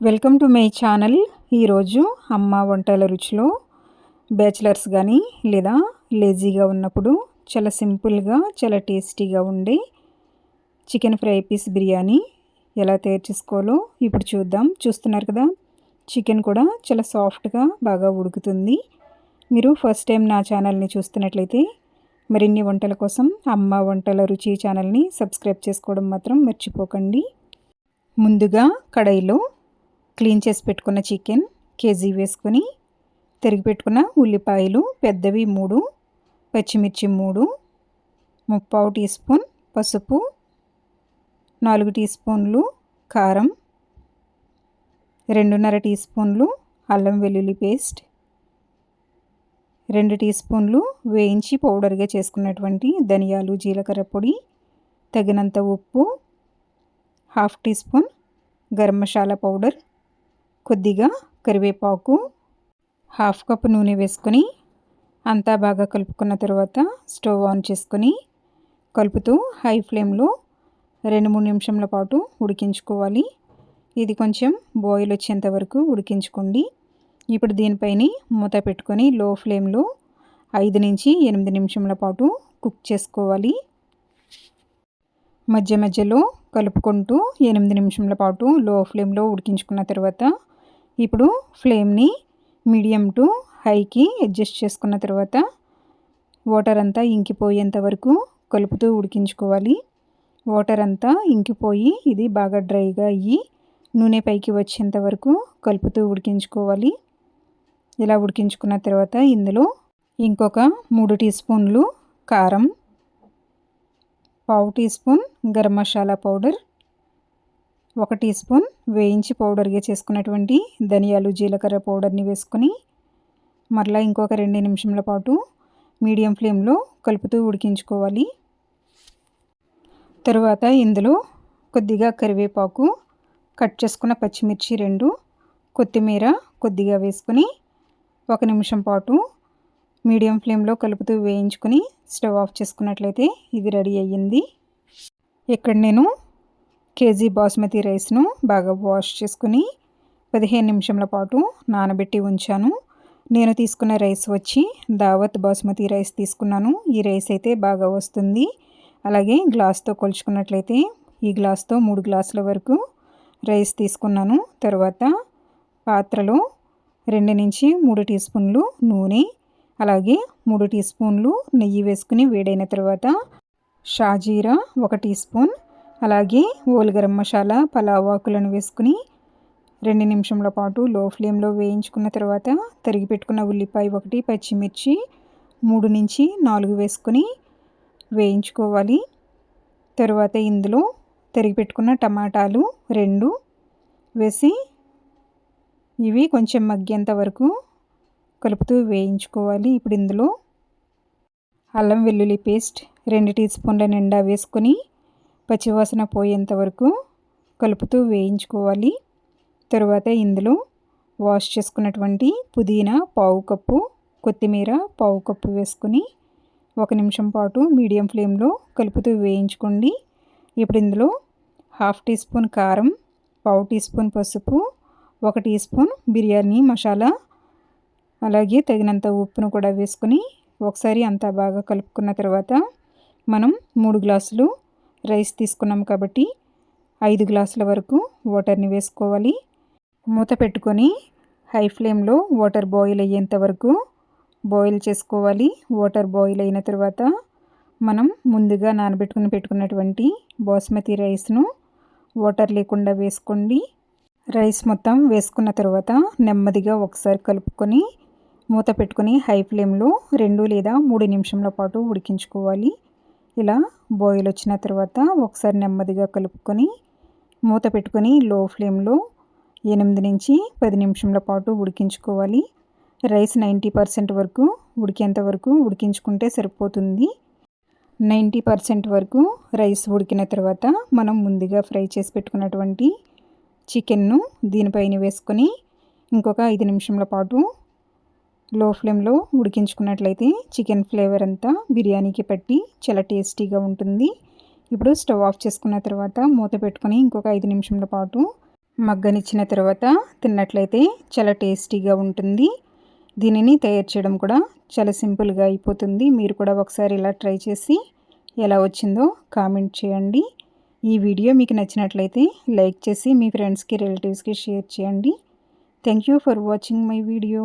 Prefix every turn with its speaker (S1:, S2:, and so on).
S1: Welcome to my channel. ఈరోజు అమ్మ వంటల రుచిలో బ్యాచిలర్స్ కానీ లేదా లేజీగా ఉన్నప్పుడు చాలా సింపుల్గా చాలా టేస్టీగా ఉండే చికెన్ ఫ్రై పీస్ బిర్యానీ ఎలా తయారు చేసుకోవాలో ఇప్పుడు చూద్దాం. చూస్తున్నారు కదా చికెన్ కూడా చాలా సాఫ్ట్గా బాగా ఉడుకుతుంది. మీరు ఫస్ట్ టైం నా ఛానల్ని చూస్తున్నట్లయితే మరిన్ని వంటల కోసం అమ్మ వంటల రుచి ఛానల్ని సబ్స్క్రైబ్ చేసుకోవడం మాత్రం మర్చిపోకండి. ముందుగా కడాయిలో క్లీన్ చేసి పెట్టుకున్న చికెన్ కేజీ వేసుకొని తిరిగి పెట్టుకున్న ఉల్లిపాయలు పెద్దవి మూడు పచ్చిమిర్చి మూడు ముప్పావు టీ స్పూన్ పసుపు నాలుగు టీ స్పూన్లు కారం రెండున్నర టీ స్పూన్లు అల్లం వెల్లుల్లి పేస్ట్ రెండు టీ స్పూన్లు వేయించి పౌడర్గా చేసుకున్నటువంటి ధనియాలు జీలకర్ర పొడి తగినంత ఉప్పు half teaspoon garam masala powder కొద్దిగా కరివేపాకు హాఫ్ కప్ నూనె వేసుకొని అంతా బాగా కలుపుకున్న తర్వాత స్టవ్ ఆన్ చేసుకొని కలుపుతూ హై ఫ్లేమ్లో రెండు మూడు నిమిషంల పాటు ఉడికించుకోవాలి. ఇది కొంచెం బాయిల్ వచ్చేంత వరకు ఉడికించుకోండి. ఇప్పుడు దీనిపైన మూత పెట్టుకొని లో ఫ్లేమ్లో ఐదు నుంచి ఎనిమిది నిమిషంల పాటు కుక్ చేసుకోవాలి. మధ్య మధ్యలో కలుపుకుంటూ ఎనిమిది నిమిషంల పాటు లో ఫ్లేమ్లో ఉడికించుకున్న తర్వాత ఇప్పుడు ఫ్లేమ్ని మీడియం టు హైకి అడ్జస్ట్ చేసుకున్న తర్వాత వాటర్ అంతా ఇంకిపోయేంత వరకు కలుపుతూ ఉడికించుకోవాలి. వాటర్ అంతా ఇంకిపోయి ఇది బాగా డ్రైగా అయ్యి నూనె పైకి వచ్చేంత వరకు కలుపుతూ ఉడికించుకోవాలి. ఇలా ఉడికించుకున్న తర్వాత ఇందులో ఇంకొక మూడు టీ స్పూన్లు కారం పావు teaspoon garam masala powder ఒక టీ స్పూన్ వేయించి పౌడర్గా చేసుకున్నటువంటి ధనియాలు జీలకర్ర పౌడర్ని వేసుకొని మరలా ఇంకొక రెండు నిమిషంల పాటు మీడియం ఫ్లేమ్లో కలుపుతూ ఉడికించుకోవాలి. తరువాత ఇందులో కొద్దిగా కరివేపాకు కట్ చేసుకున్న పచ్చిమిర్చి రెండు కొత్తిమీర కొద్దిగా వేసుకొని ఒక నిమిషం పాటు మీడియం ఫ్లేమ్లో కలుపుతూ వేయించుకొని స్టవ్ ఆఫ్ చేసుకున్నట్లయితే ఇది రెడీ అయ్యింది. ఇక్కడ నేను కేజీ బాస్మతి రైస్ను బాగా వాష్ చేసుకుని పదిహేను నిమిషంల పాటు నానబెట్టి ఉంచాను. నేను తీసుకున్న రైస్ వచ్చి దావత్ బాస్మతి రైస్ తీసుకున్నాను. ఈ రైస్ అయితే బాగా వస్తుంది. అలాగే గ్లాస్తో కొలుచుకున్నట్లయితే ఈ గ్లాస్తో మూడు గ్లాసుల వరకు రైస్ తీసుకున్నాను. తర్వాత పాత్రలో రెండు నుంచి మూడు టీ స్పూన్లు నూనె అలాగే మూడు టీ స్పూన్లు నెయ్యి వేసుకుని వేడైన తర్వాత షాజీరా ఒక టీ స్పూన్ అలాగే ఓల్ గరం మసాలా పలావ్ ఆకులను వేసుకుని రెండు నిమిషంల పాటు లో ఫ్లేమ్లో వేయించుకున్న తర్వాత తరిగి పెట్టుకున్న ఉల్లిపాయ ఒకటి పచ్చిమిర్చి మూడు నుంచి నాలుగు వేసుకొని వేయించుకోవాలి. తర్వాత ఇందులో తరిగి పెట్టుకున్న టమాటాలు రెండు వేసి ఇవి కొంచెం మగ్గేంత వరకు కలుపుతూ వేయించుకోవాలి. ఇప్పుడు ఇందులో అల్లం వెల్లుల్లి పేస్ట్ రెండు టీ స్పూన్ల నిండా వేసుకొని పచ్చివాసన పోయేంత వరకు కలుపుతూ వేయించుకోవాలి. తర్వాత ఇందులో వాష్ చేసుకున్నటువంటి పుదీనా పావు కప్పు కొత్తిమీర పావు కప్పు వేసుకొని ఒక నిమిషం పాటు మీడియం ఫ్లేమ్లో కలుపుతూ వేయించుకోండి. ఇప్పుడు ఇందులో హాఫ్ టీ స్పూన్ కారం పావు టీ స్పూన్ పసుపు ఒక టీ స్పూన్ బిర్యానీ మసాలా అలాగే తగినంత ఉప్పును కూడా వేసుకొని ఒకసారి అంతా బాగా కలుపుకున్న తర్వాత మనం మూడు గ్లాసులు రైస్ తీసుకున్నాం కాబట్టి ఐదు గ్లాసుల వరకు వాటర్ని వేసుకోవాలి. మూత పెట్టుకొని హై ఫ్లేమ్లో వాటర్ బాయిల్ అయ్యేంత వరకు బాయిల్ చేసుకోవాలి. వాటర్ బాయిల్ అయిన తర్వాత మనం ముందుగా నానబెట్టుకుని పెట్టుకున్నటువంటి బాస్మతి రైస్ను వాటర్ లేకుండా వేసుకోండి. రైస్ మొత్తం వేసుకున్న తర్వాత నెమ్మదిగా ఒకసారి కలుపుకొని మూత పెట్టుకొని హై ఫ్లేమ్లో రెండు లేదా మూడు నిమిషంల పాటు ఉడికించుకోవాలి. ఇలా బోయిల్ వచ్చిన తర్వాత ఒకసారి నెమ్మదిగా కలుపుకొని మూత పెట్టుకొని లో ఫ్లేమ్లో ఎనిమిది నుంచి పది నిమిషంల పాటు ఉడికించుకోవాలి. రైస్ నైంటీ పర్సెంట్ వరకు ఉడికేంత వరకు ఉడికించుకుంటే సరిపోతుంది. నైంటీ పర్సెంట్ వరకు రైస్ ఉడికిన తర్వాత మనం ముందుగా ఫ్రై చేసి పెట్టుకున్నటువంటి చికెన్ను దీనిపైన వేసుకొని ఇంకొక ఐదు నిమిషంల పాటు లో ఫ్లేమ్లో ఉడికించుకున్నట్లయితే చికెన్ ఫ్లేవర్ అంతా బిర్యానీకి పట్టి చాలా టేస్టీగా ఉంటుంది. ఇప్పుడు స్టవ్ ఆఫ్ చేసుకున్న తర్వాత మూత పెట్టుకొని ఇంకొక ఐదు నిమిషంల పాటు మగ్గనిచ్చిన తర్వాత తిన్నట్లయితే చాలా టేస్టీగా ఉంటుంది. దీనిని తయారు చేయడం కూడా చాలా సింపుల్గా అయిపోతుంది. మీరు కూడా ఒకసారి ఇలా ట్రై చేసి ఎలా వచ్చిందో కామెంట్ చేయండి. ఈ వీడియో మీకు నచ్చినట్లయితే లైక్ చేసి మీ ఫ్రెండ్స్కి రిలేటివ్స్కి షేర్ చేయండి. Thank you for watching my video.